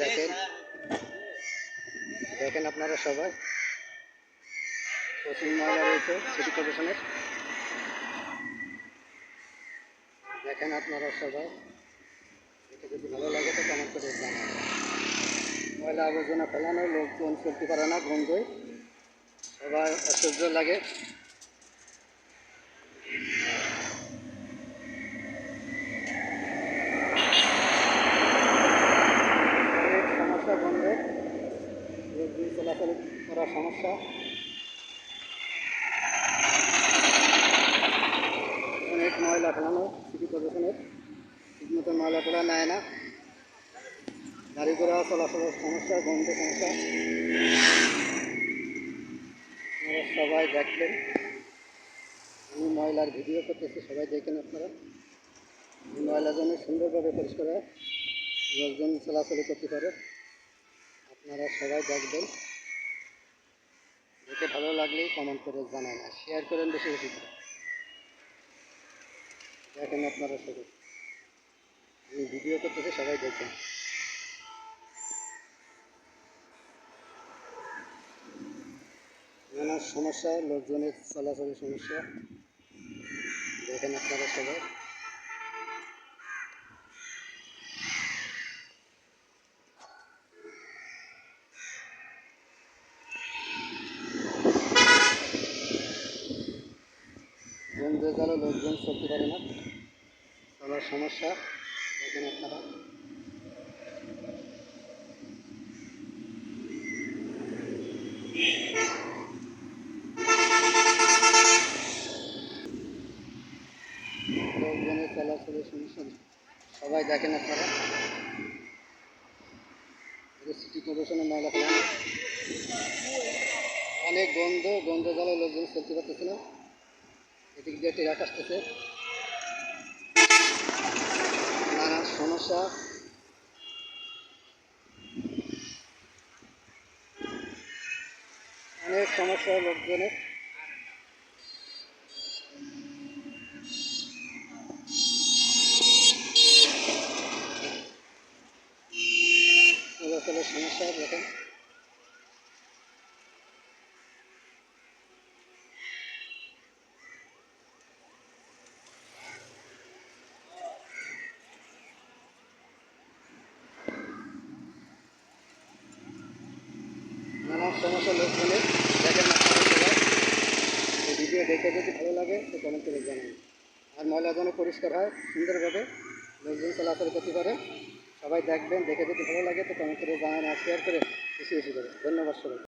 দেখেন। দেখেন আপনারা সবাই। প্রচুর ময়লা রয়েছে সিটি কর্পোরেশনের। দেখেন আপনারা সবাই। এটা যদি ভালো লাগে তো কমেন্ট করে ময়লা আবর্জনা ফেলানো, লোকজন চলতে পারে না গন্ধই সবার অসহ্য লাগে অনেক সমস্যা বন্ধ লোকজন চলাচল করার সমস্যা। অনেক ময়লা ফেলানো, সিটি কর্পোরেশনের ঠিকমতো ময়লা ফেলা নেয় না। গাড়ি ঘোড়া, চলাচলের সমস্যা, গন্ধ সমস্যা। আপনারা সবাই দেখবেন। আমি ময়লার ভিডিও করতেছি, সবাই দেখেন আপনারা। এই ময়লা যেন সুন্দরভাবে পরিষ্কার হয়। লোকজন চলাচল করতে পারে। আপনারা সবাই দেখবেন। দেখে ভালো লাগলেই কমেন্ট করে জানান আর শেয়ার করেন বেশি বেশি করে। দেখেন আপনারা সবাই। আমি ভিডিও করতেছি, সবাই দেখেন। নানা সমস্যা, লোকজনের চলাচলের সমস্যা। দেখেন আপনারা সবাই। গন্ধে জলে লোকজন চলতে পারে না। চলার সমস্যা, দেখেন আপনারা। লোকজনের চলাচলের সমস্যা সবাই দেখেন আপনারা। সিটি কর্পোরেশনের ফেলানো অনেক গন্ধ গন্ধ জলে লোকজন চলতে পারতেছে না। এদিক দিয়ে টেরাক আসতেছে। নানা সমস্যা। অনেক সমস্যা লোকজনের। চলাচলের সমস্যা দেখেন। নানা লোক মানে দেখেন ভিডিও দেখে যদি ভালো লাগে, তো কমেন্ট করে জানান। আর ময়লা যেন পরিষ্কার হয় সুন্দরভাবে, লোকজন চলাচল করতে পারে। সবাই দেখবেন, দেখে যদি ভালো লাগে, তো কমেন্ট করে জানান আর শেয়ার করে, বেশি বেশি করে। ধন্যবাদ সবাই